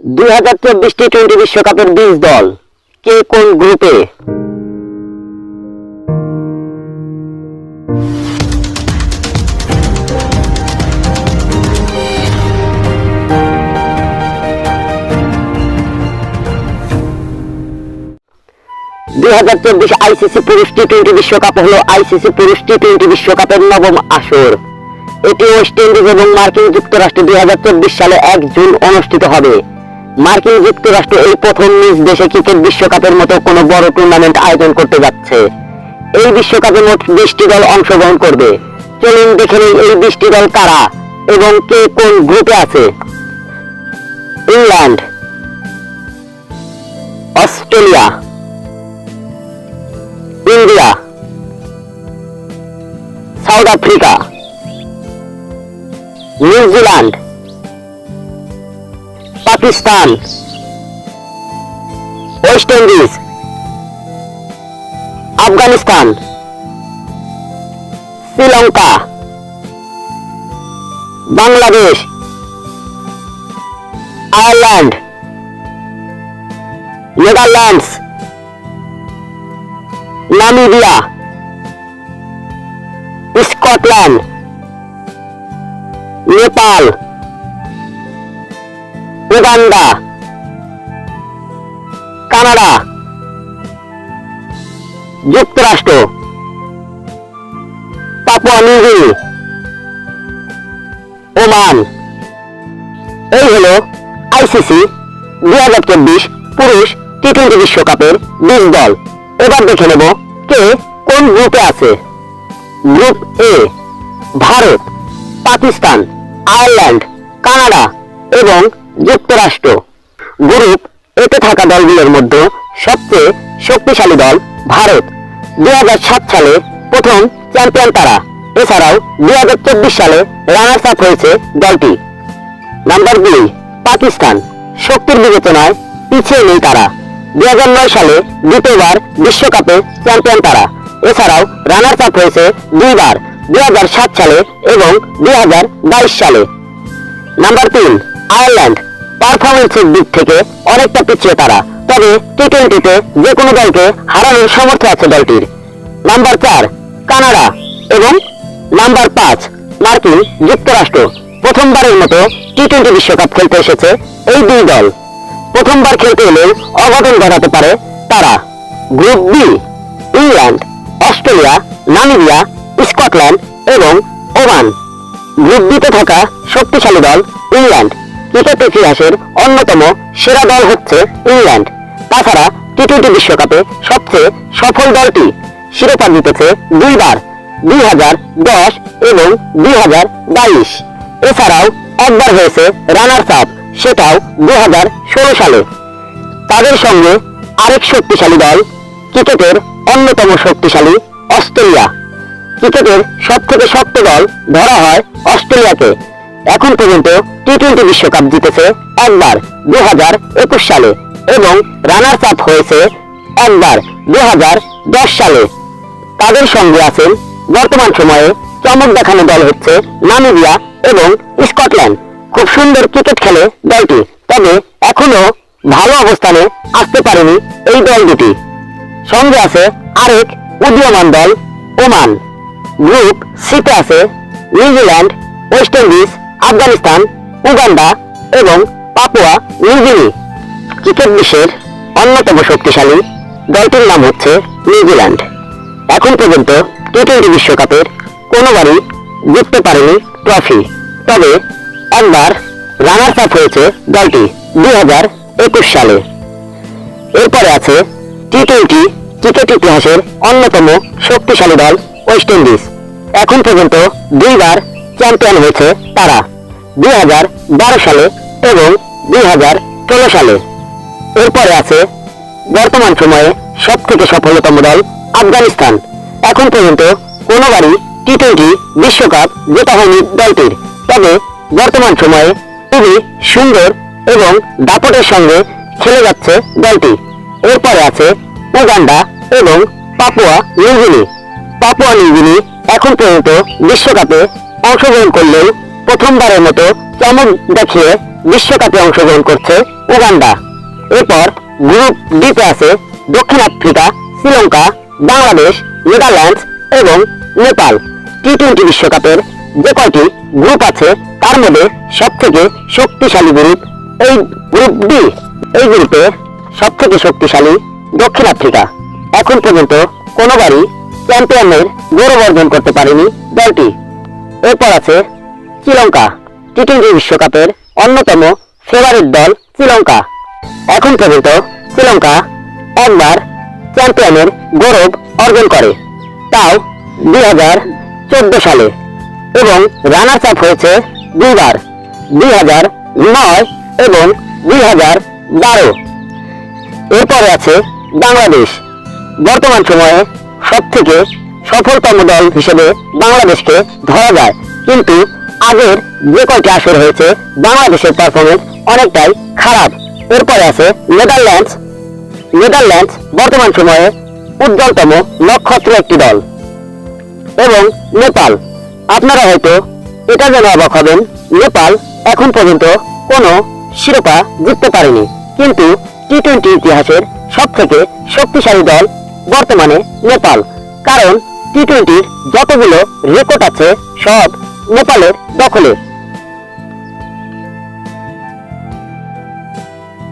দুই হাজার চব্বিশ টি টোয়েন্টি বিশ্বকাপের বিশ দল, কে কোন গ্রুপে দুই হাজার চব্বিশ আইসিসি পুরুষ টি টোয়েন্টি বিশ্বকাপ হলো আইসিসি পুরুষ টি টোয়েন্টি বিশ্বকাপের নবম আসর। এটি ওয়েস্ট ইন্ডিজ এবং মার্কিন যুক্তরাষ্ট্রে দুই হাজার চব্বিশ সালে এক জুন অনুষ্ঠিত হবে। মার্কিন যুক্তরাষ্ট্র এই প্রথম নিজ দেশে ক্রিকেট বিশ্বকাপের মতো কোনো বড় টুর্নামেন্ট আয়োজন করতে যাচ্ছে। এই বিশ্বকাপে মোট বিশটি দল অংশগ্রহণ করবে। চলুন দেখে নিন এই বিশটি দল কারা এবং কে কোন গ্রুপে আছে। England, Australia, India, South Africa, New Zealand. Pakistan West Indies Afghanistan Sri Lanka Bangladesh Ireland Netherlands Namibia Scotland Nepal Uganda, Canada, যুক্তরাষ্ট্র, পাপুয়া নিউগিনি ওমান। এই হলো আইসিসি দুই হাজার চব্বিশ পুরুষ টি টোয়েন্টি বিশ্বকাপের বিশ দল। এবার দেখে নেব কে কোন গ্রুপে আছে। Group A, Bharat, Pakistan, Ireland, Canada এবং যুক্তরাষ্ট্র। গ্রুপ এতে থাকা দলগুলোর মধ্যে সবচেয়ে শক্তিশালী দল ভারত। দু হাজার সাত সালে প্রথম চ্যাম্পিয়ন তারা। এছাড়াও দুই হাজার চব্বিশ সালে রানার্স আপ হয়েছে দলটি। নাম্বার দুই, পাকিস্তান। শক্তির বিবেচনায় পিছিয়ে নেই তারা। দুই হাজার নয় সালে দ্বিতীয়বার বিশ্বকাপে চ্যাম্পিয়ন তারা। এছাড়াও রানার্স আপ হয়েছে দুইবার দু হাজার সাত সালে এবং দু হাজার বাইশ সালে। নাম্বার তিন, আয়ারল্যান্ড। পারফরমেন্সের দিক থেকে অনেকটা পিছিয়ে তারা। তবে টি টোয়েন্টিতে যে কোনো দলকে হারানোর সামর্থ্য আছে দলটির। নাম্বার চার কানাডা এবং নাম্বার পাঁচ মার্কিন যুক্তরাষ্ট্র। প্রথমবারের মতো টি টোয়েন্টি বিশ্বকাপ খেলতে এসেছে এই দুই দল। প্রথমবার খেলতে এলেও অঘটন ঘটাতে পারে তারা। Group B England, Australia, Namibia, Scotland এবং ওমান। গ্রুপ বিতে থাকা শক্তিশালী দল ইংল্যান্ড। ক্রিকেট ইতিহাসের অন্যতম সেরা দল হচ্ছে ইংল্যান্ড। তাছাড়া টি টোয়েন্টি বিশ্বকাপে সবচেয়ে সফল দলটি শিরোপা জিতেছে দুইবার, দুই হাজার দশ এবং দুই হাজার বাইশ। এছাড়াও একবার হয়েছে রানার্স আপ, সেটাও দুই হাজার ষোলো সালে। তাদের সঙ্গে আরেক শক্তিশালী দল, ক্রিকেটের অন্যতম শক্তিশালী অস্ট্রেলিয়া। ক্রিকেটের সব থেকে শক্ত দল ধরা হয় অস্ট্রেলিয়াকে। এখন পর্যন্ত টি টোয়েন্টি বিশ্বকাপ জিতেছে একবার দু হাজার একুশ সালে এবং রানার্স আপ হয়েছে একবার দু হাজার দশ সালে। তাদের সঙ্গে আছেন? বর্তমান সময়ে চমক দেখানো দল হচ্ছে নামিবিয়া এবং স্কটল্যান্ড। খুব সুন্দর ক্রিকেট খেলে দলটি, তবে এখনও ভালো অবস্থানে আসতে পারেনি এই দল দুটি। সঙ্গে আছে আরেক উদীয়মান দল, ওমান। গ্রুপ সিতে আছে New Zealand, West Indies Afghanistan, Uganda এবং পাপুয়া নিউগিনি ক্রিকেট বিশ্বের অন্যতম শক্তিশালী দলটির নাম হচ্ছে নিউজিল্যান্ড। এখন পর্যন্ত টি টোয়েন্টি বিশ্বকাপের কোনোবারই জিততে পারেনি ট্রফি। তবে একবার রানার্স আপ হয়েছে দলটি দুই হাজার একুশ সালে। এরপরে আছে টি টোয়েন্টি ক্রিকেট ইতিহাসের অন্যতম শক্তিশালী দল ওয়েস্ট ইন্ডিজ। এখন পর্যন্ত দুইবার চ্যাম্পিয়ন হয়েছে তারা। দুই হাজার বারো সালে এবং দুই হাজার ষোলো সালে। এরপরে আছে বর্তমান সময়ে সব থেকে সফলতম দল আফগানিস্তান। এখন পর্যন্ত কোনোবারই টি টোয়েন্টি বিশ্বকাপ জেতা হয়নি দলটির। তবে বর্তমান সময়ে খুবই সুন্দর এবং দাপটের সঙ্গে খেলে যাচ্ছে দলটি। এরপরে আছে উগান্ডা এবং পাপুয়া নিউগিনি। পাপুয়া নিউগিনি এখন পর্যন্ত বিশ্বকাপে অংশগ্রহণ করলেও প্রথমবারের মতো চমক দেখিয়ে বিশ্বকাপে অংশগ্রহণ করছে উগান্ডা। এরপর গ্রুপ ডিতে আছে দক্ষিণ আফ্রিকা, শ্রীলঙ্কা, বাংলাদেশ, নেদারল্যান্ডস এবং নেপাল। টি টোয়েন্টি বিশ্বকাপের যে কয়টি গ্রুপ আছে, তার মধ্যে সব থেকে শক্তিশালী গ্রুপ এই গ্রুপ ডি। এই গ্রুপে সব থেকে শক্তিশালী দক্ষিণ আফ্রিকা। এখন পর্যন্ত কোনোবারই চ্যাম্পিয়নের গৌরব অর্জন করতে পারেনি দলটি। এরপর আছে শ্রীলঙ্কা টি টোয়েন্টি বিশ্বকাপের অন্যতম ফেভারিট দল শ্রীলঙ্কা। এখন পর্যন্ত শ্রীলঙ্কা একবার চ্যাম্পিয়নের গৌরব অর্জন করে, তাও দুই হাজার চোদ্দ সালে এবং রানার্স আপ হয়েছে দুইবার, দুই হাজার নয় এবং দুই হাজার বারো। এরপরে আছে বাংলাদেশ। বর্তমান সময়ে সব থেকে সফলতম দল হিসেবে বাংলাদেশকে ধরা যায়, কিন্তু আগের যে কয়টি আসর হয়েছে, বাংলাদেশের পারফরমেন্স অনেকটাই খারাপ। এরপরে আছে নেদারল্যান্ডস। নেদারল্যান্ডস বর্তমান সময়ে উজ্জ্বলতম নক্ষত্র একটি দল। এবং নেপাল। আপনারা হয়তো এটা জেনে অবাক হবেন, নেপাল এখন পর্যন্ত কোনো শিরোপা জিততে পারেনি। কিন্তু টি টোয়েন্টি ইতিহাসের সব থেকে শক্তিশালী দল বর্তমানে নেপাল। কারণ টি টোয়েন্টির যতগুলো রেকর্ড আছে, সব নেপালের দখলে।